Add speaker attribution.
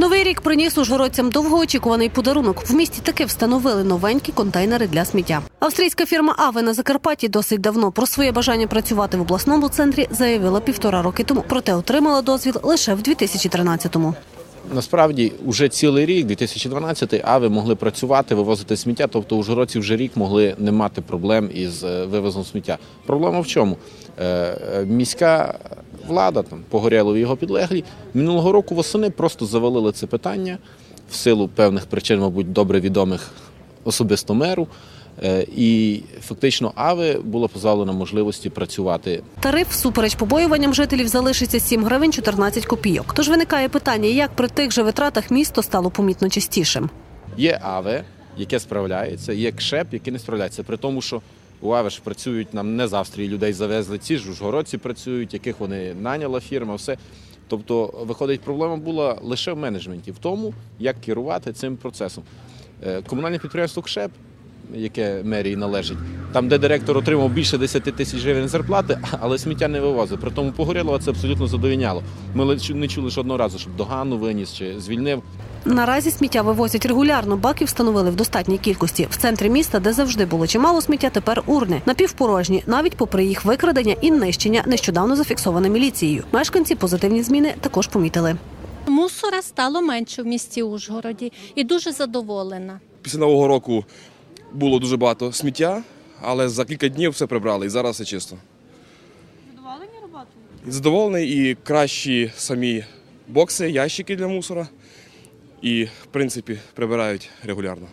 Speaker 1: Новий рік приніс ужгородцям довгоочікуваний подарунок. В місті таки встановили новенькі контейнери для сміття. Австрійська фірма Аве на Закарпатті досить давно про своє бажання працювати в обласному центрі заявила півтора роки тому. Проте отримала дозвіл лише в 2013-му.
Speaker 2: Насправді, вже цілий рік, 2012, ави могли працювати, вивозити сміття. Тобто ужгородці вже рік могли не мати проблем із е, вивозом сміття. Проблема в чому? Е, е, Міська влада там погорєло його підлеглі. Минулого року восени просто завалили це питання в силу певних причин, мабуть, добре відомих особисто меру. Е, І фактично ави було позбавлено можливості працювати
Speaker 1: Тариф всупереч побоюванням жителів залишиться 7 гривень 14 копійок. Тож виникає питання, як при тих же витратах місто стало помітно частішим.
Speaker 2: Є АВЕ, яке справляється, є КШЕП, який не справляється. При тому, що у АВЕ ж працюють нам не з Австрії людей завезли, ці ж ужгородці працюють, яких вони наняла фірма, все. Тобто, виходить, проблема була лише в менеджменті, в тому, як керувати цим процесом. Е, Комунальне підприємство КШЕП, яке мерії належить, там, де директор отримав більше 10 тисяч гривень зарплати, але сміття не вивозив. При тому Погорєлова це абсолютно задовільняло. Ми не чули жодного разу, щоб догану виніс чи звільнив.
Speaker 1: Наразі сміття вивозять регулярно. Баків встановили в достатній кількості. В центрі міста, де завжди було чимало сміття, тепер урни напівпорожні, навіть попри їх викрадення і нищення, нещодавно зафіксоване міліцією. Мешканці позитивні зміни також помітили.
Speaker 3: Мусора стало менше в місті Ужгороді і дуже задоволена.
Speaker 4: Після нового року було дуже багато сміття, але за кілька днів все прибрали і зараз все чисто. Задоволені роботою? Задоволений і кращі самі бокси, ящики для мусора. І, в принципі, прибирають регулярно.